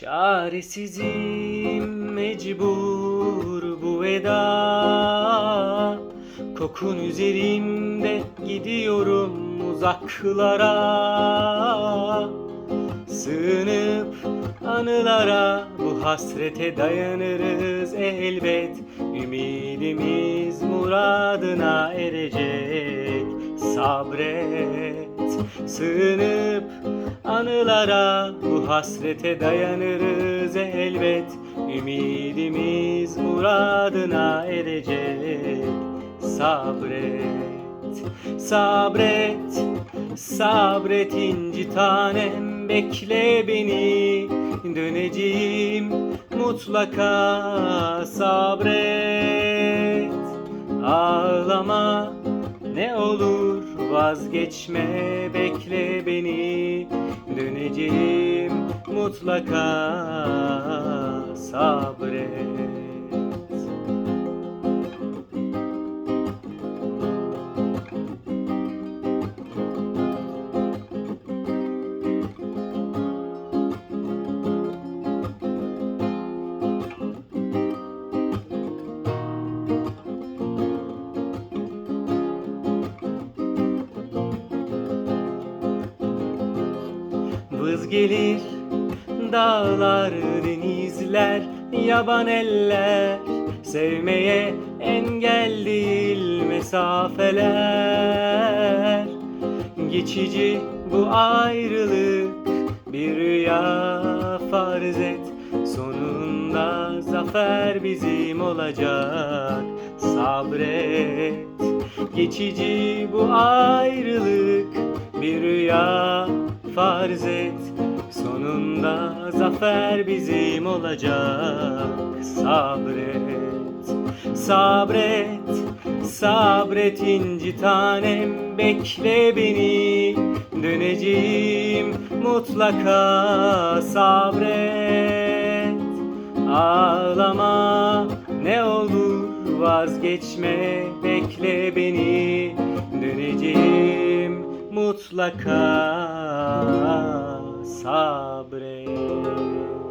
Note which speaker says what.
Speaker 1: Çaresizim mecbur bu eda Kokun üzerimde gidiyorum uzaklara. Sığınıp anılara bu hasrete dayanırız elbet. Ümidimiz muradına erecek sabret. Sığınıp anılara bu hasrete dayanırız elbet. Ümidimiz muradına erecek. Sabret Sabret, sabret inci tanem bekle beni. Döneceğim mutlaka sabret. Ağlama ne olur vazgeçme bekle beni. Döneceğim mutlaka sabret Vız gelir dağlar, denizler, yaban eller. Sevmeye engel değil mesafeler. Geçici bu ayrılık bir rüya farz et. Sonunda zafer bizim olacak. Sabret. Geçici bu ayrılık bir rüya farz et. Sonunda zafer bizim olacak. Sabret, sabret, sabret inci tanem. Bekle beni, döneceğim mutlaka. Sabret, ağlama. Ne olur vazgeçme. Bekle beni, döneceğim mutlaka sabret